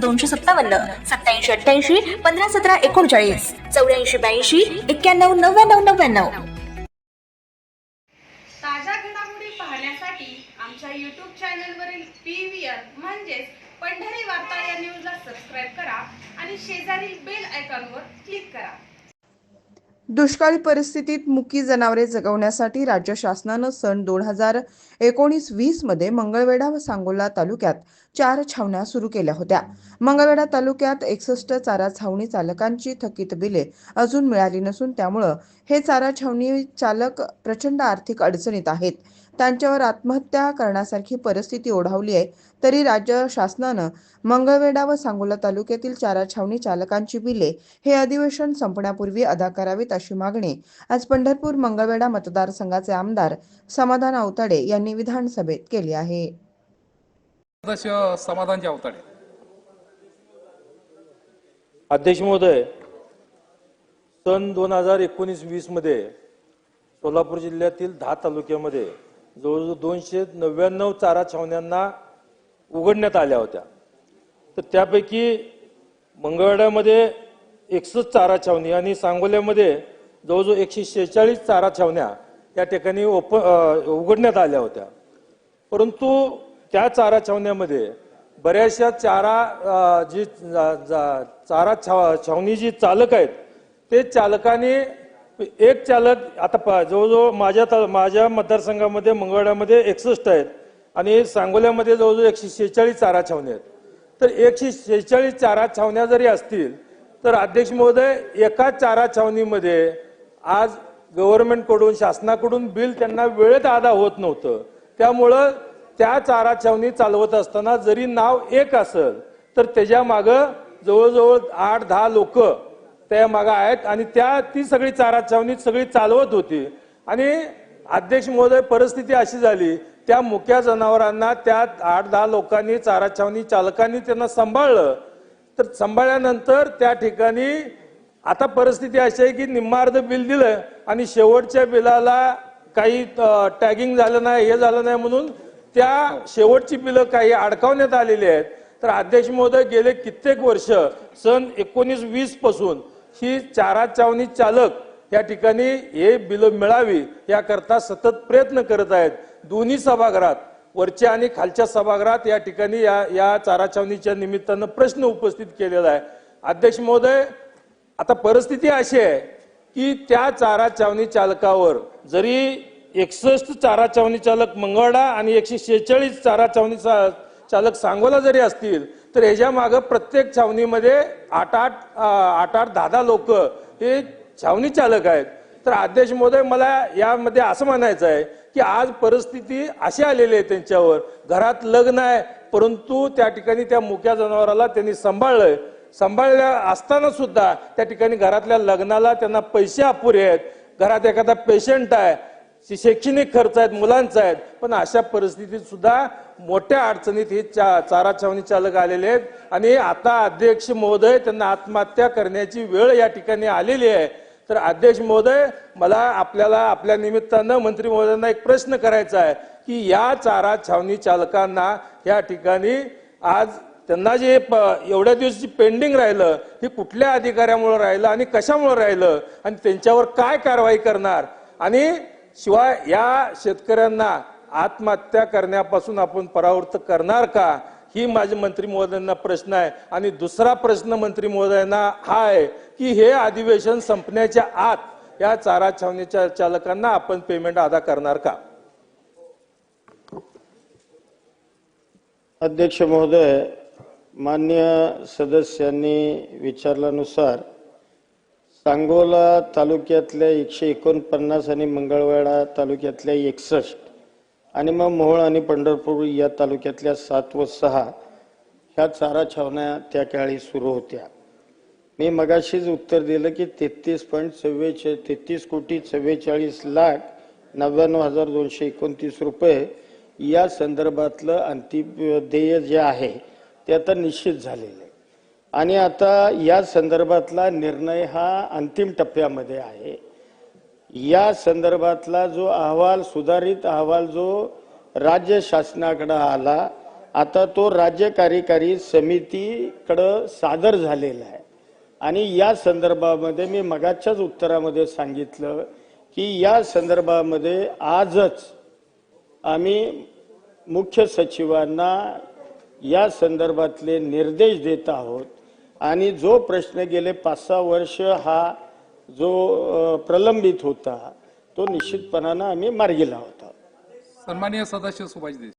दोनशे सत्तावन्न सत्याऐंशी अठ्ठ्याऐंशी पंधरा सतरा एकोणचाळीस चौऱ्याऐंशी ब्याऐंशी एक्क्याण्णव नव्याण्णव नव्याण्णव. ताज्या घडामोडी पाहण्यासाठी आमच्या यूट्यूब चॅनलवरील पी व्ही आर म्हणजेच पंढरी वार्ता या न्यूजला सबस्क्राईब करा आणि शेजारील बेल आयकॉनवर क्लिक करा. दुष्काळी परिस्थितीत मुकी जनावरे जगवण्यासाठी राज्य शासनानं सन दोन हजार एकोणीस वीसमध्ये मंगळवेढा व सांगोला तालुक्यात चार छावण्या सुरू केल्या होत्या. मंगळवेढा तालुक्यात एकसष्ट चारा छावणी चालकांची थकीत बिले अजून मिळाली नसून त्यामुळं हे चारा छावणी चालक प्रचंड आर्थिक अडचणीत आहेत. त्यांच्यावर आत्महत्या करण्यासारखी परिस्थिती ओढावली आहे. तरी राज्य शासनानं मंगळवेढा व सांगोला तालुक्यातील चारा छावणी चालकांची बिले हे अधिवेशन संपण्यापूर्वी अदा करावीत अशी मागणी. आज पंढरपूर मंगळवेढा मतदारसंघाचे आमदार समाधान आवताडे यांनी विधानसभेत केली आहे. सदस्य समाधानचे अवताडे अध्यक्ष महोदय सन दोन हजार एकोणीस वीसमध्ये सोलापूर जिल्ह्यातील दहा तालुक्यामध्ये जवळजवळ दोनशे नव्याण्णव चारा छावण्यांना उघडण्यात आल्या होत्या. तर त्यापैकी मंगळवाड्यामध्ये एकसष्ट चारा छावणी आणि सांगोल्यामध्ये जवळजवळ एकशे शेहेचाळीस चारा छावण्या या ठिकाणी ओप उघडण्यात आल्या होत्या. परंतु त्या चारा छावण्यामध्ये बऱ्याचशा चारा जी जा- चारा छाव छावणी जी चालक आहेत ते चालकाने एक चालक आता प- जवळजवळ माझ्या माझ्या मतदारसंघामध्ये मंगळवाड्यामध्ये एकसष्ट आहेत आणि सांगोल्यामध्ये जवळजवळ एकशे शेहेचाळीस चारा छावणी आहेत. तर एकशे शेहेचाळीस चारा छावण्या जरी असतील तर अध्यक्ष महोदय एका चारा छावणीमध्ये आज गव्हर्नमेंटकडून शासनाकडून बिल त्यांना वेळेत आदा होत नव्हतं. त्यामुळं त्या चारा छावणी चालवत असताना जरी नाव एक असेल तर त्याच्या मागं जवळजवळ आठ दहा लोक त्या मागं आहेत आणि त्या ती सगळी चारा छावणी सगळी चालवत होती. आणि अध्यक्ष महोदय परिस्थिती अशी झाली त्या मुक्या जनावरांना त्या आठ दहा लोकांनी चारा छावणी चालकांनी त्यांना सांभाळलं. तर सांभाळल्यानंतर त्या ठिकाणी आता परिस्थिती अशी आहे की निम्मार्ध बिल दिलं आणि शेवटच्या बिलाला काही टॅगिंग झालं नाही हे झालं नाही म्हणून त्या शेवटची बिलं काही अडकावण्यात आलेली आहेत. तर अध्यक्ष महोदय गेले कित्येक वर्ष सन एकोणीस वीसपासून ही चारा चावणी चालक या ठिकाणी हे बिलं मिळावी याकरता सतत प्रयत्न करत आहेत. दोन्ही सभागृहात वरच्या आणि खालच्या सभागृहात या ठिकाणी या या चारा छावणीच्या निमित्तानं प्रश्न उपस्थित केलेला आहे. अध्यक्ष महोदय आता परिस्थिती अशी आहे की त्या चारा छावणी चालकावर जरी एकसष्ट चारा छावणी चालक मंगळडा आणि एकशे शेहेचाळीस चारा छावणी चा- चालक सांगोला जरी असतील तर ह्याच्या मागं प्रत्येक छावणीमध्ये आठ आठ आठ आठ दहा दहा लोक हे छावणी चालक आहेत. तर अध्यक्ष महोदय मला यामध्ये असं म्हणायचं आहे की आज परिस्थिती अशी आलेली आहे त्यांच्यावर. घरात लग्न आहे परंतु त्या ठिकाणी त्या मुक्या जनावराला त्यांनी सांभाळलंय. सांभाळल्या असताना सुद्धा त्या ठिकाणी घरातल्या लग्नाला त्यांना पैसे अपुरे आहेत. घरात एखादा पेशंट आहे शैक्षणिक खर्च आहेत मुलांचा आहेत पण अशा परिस्थितीत सुद्धा मोठ्या अडचणीत हे चा चारा छावणी चालक आलेले आहेत. आणि आता अध्यक्ष महोदय त्यांना आत्महत्या करण्याची वेळ या ठिकाणी आलेली आहे. तर अध्यक्ष महोदय मला आपल्याला आपल्या निमित्तानं मंत्री महोदयांना एक प्रश्न करायचा आहे की या चारा छावणी चालकांना या ठिकाणी आज त्यांना जे प- एवढ्या दिवसाची पेंडिंग राहिलं हे कुठल्या अधिकाऱ्यामुळे राहिलं आणि कशामुळे राहिलं आणि त्यांच्यावर काय कारवाई करणार? आणि शिवाय या शेतकऱ्यांना आत्महत्या करण्यापासून आपण परावृत्त करणार का? ही माझे मंत्री महोदयांना प्रश्न आहे. आणि दुसरा प्रश्न मंत्री महोदयांना हा आहे की हे अधिवेशन संपण्याच्या आत या चारा छावणीच्या चालकांना आपण पेमेंट अदा करणार का? अध्यक्ष महोदय मान्य सदस्यांनी विचारल्यानुसार सांगोला तालुक्यातल्या एकशे एकोणपन्नास आणि मंगळवेढा तालुक्यातल्या एकसष्ट आणि मग मोहोळ आणि पंढरपूर या तालुक्यातल्या सात व सहा ह्या चारा छावण्या त्या काळी सुरू होत्या. मी मगाशीच उत्तर दिलं की तेहतीस पॉईंट चव्वेचाळीस तेहतीस कोटी चव्वेचाळीस लाख नव्याण्णव हजार दोनशे एकोणतीस रुपये या संदर्भातलं अंतिम देय जे आहे ते आता निश्चित झालेलं आहे. आणि आता या संदर्भातला निर्णय हा अंतिम टप्प्यामध्ये आहे. या संदर्भातला जो अहवाल सुधारित अहवाल जो राज्य शासनाकडे आला आता तो राज्य कार्यकारी समितीकडं सादर झालेला आहे. आणि या संदर्भामध्ये मी मगाच्याच उत्तरामध्ये सांगितलं की या संदर्भामध्ये आजच आम्ही मुख्य सचिवांना या संदर्भातले निर्देश देत आहोत. आणि जो प्रश्न गेले पाच सहा वर्ष हा जो प्रलंबित होता तो निश्चितपणानं आम्ही मार्गी लावत आहोत. सन्माननीय सदस्य सुभाष देशमुख